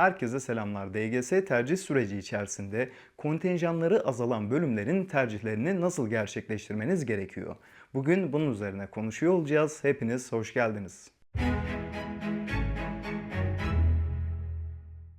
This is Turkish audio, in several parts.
Herkese selamlar. DGS tercih süreci içerisinde kontenjanları azalan bölümlerin tercihlerini nasıl gerçekleştirmeniz gerekiyor? Bugün bunun üzerine konuşuyor olacağız. Hepiniz hoş geldiniz.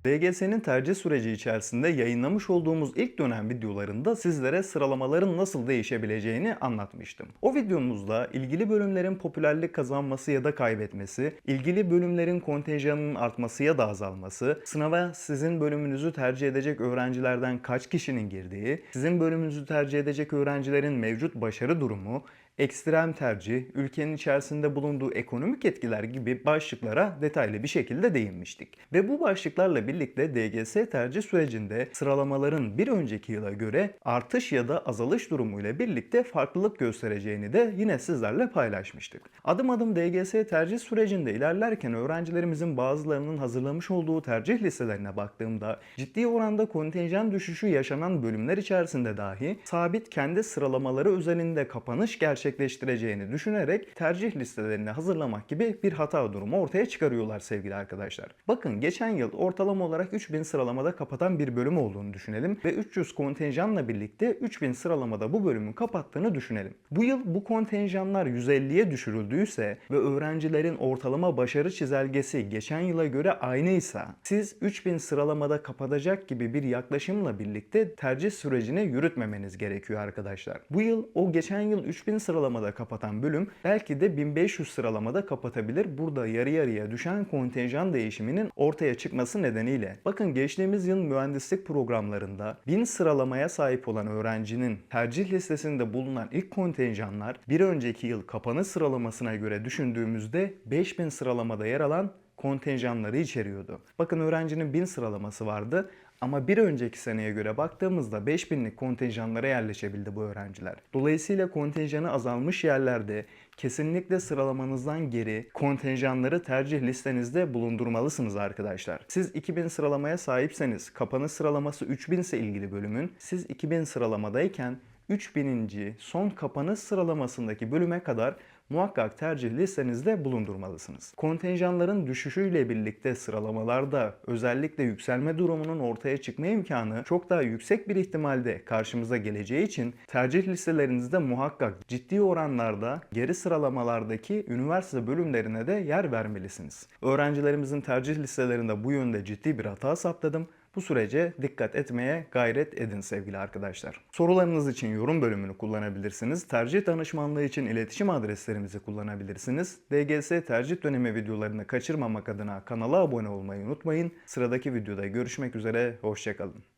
DGS'nin tercih süreci içerisinde yayınlamış olduğumuz ilk dönem videolarında sizlere sıralamaların nasıl değişebileceğini anlatmıştım. O videomuzda ilgili bölümlerin popülerlik kazanması ya da kaybetmesi, ilgili bölümlerin kontenjanının artması ya da azalması, sınava sizin bölümünüzü tercih edecek öğrencilerden kaç kişinin girdiği, sizin bölümünüzü tercih edecek öğrencilerin mevcut başarı durumu, ekstrem tercih, ülkenin içerisinde bulunduğu ekonomik etkiler gibi başlıklara detaylı bir şekilde değinmiştik. Ve bu başlıklarla birlikte DGS tercih sürecinde sıralamaların bir önceki yıla göre artış ya da azalış durumuyla birlikte farklılık göstereceğini de yine sizlerle paylaşmıştık. Adım adım DGS tercih sürecinde ilerlerken öğrencilerimizin bazılarının hazırlamış olduğu tercih listelerine baktığımda ciddi oranda kontenjan düşüşü yaşanan bölümler içerisinde dahi sabit kendi sıralamaları özelinde kapanış gerçekleştireceğini düşünerek tercih listelerini hazırlamak gibi bir hata durumu ortaya çıkarıyorlar sevgili arkadaşlar. Bakın geçen yıl ortalama olarak 3000 sıralamada kapatan bir bölüm olduğunu düşünelim ve 300 kontenjanla birlikte 3000 sıralamada bu bölümün kapattığını düşünelim. Bu yıl bu kontenjanlar 150'ye düşürüldüyse ve öğrencilerin ortalama başarı çizelgesi geçen yıla göre aynıysa siz 3000 sıralamada kapatacak gibi bir yaklaşımla birlikte tercih sürecini yürütmemeniz gerekiyor arkadaşlar. Bu yıl o geçen yıl 3000 sıralamada kapatan bölüm belki de 1500 sıralamada kapatabilir. Burada yarı yarıya düşen kontenjan değişiminin ortaya çıkması nedeniyle. Bakın geçtiğimiz yıl mühendislik programlarında 1000 sıralamaya sahip olan öğrencinin tercih listesinde bulunan ilk kontenjanlar bir önceki yıl kapanış sıralamasına göre düşündüğümüzde 5000 sıralamada yer alan kontenjanları içeriyordu. Bakın öğrencinin 1000 sıralaması vardı ama bir önceki seneye göre baktığımızda 5000'lik kontenjanlara yerleşebildi bu öğrenciler. Dolayısıyla kontenjanı azalmış yerlerde kesinlikle sıralamanızdan geri kontenjanları tercih listenizde bulundurmalısınız arkadaşlar. Siz 2000 sıralamaya sahipseniz kapanış sıralaması 3000 ise ilgili bölümün siz 2000 sıralamadayken 3000. son kapanış sıralamasındaki bölüme kadar muhakkak tercih listenizde bulundurmalısınız. Kontenjanların düşüşüyle birlikte sıralamalarda özellikle yükselme durumunun ortaya çıkma imkanı çok daha yüksek bir ihtimalde karşımıza geleceği için tercih listelerinizde muhakkak ciddi oranlarda geri sıralamalardaki üniversite bölümlerine de yer vermelisiniz. Öğrencilerimizin tercih listelerinde bu yönde ciddi bir hata saptadım. Bu sürece dikkat etmeye gayret edin sevgili arkadaşlar. Sorularınız için yorum bölümünü kullanabilirsiniz. Tercih danışmanlığı için iletişim adreslerimizi kullanabilirsiniz. DGS tercih dönemi videolarını kaçırmamak adına kanala abone olmayı unutmayın. Sıradaki videoda görüşmek üzere, hoşçakalın.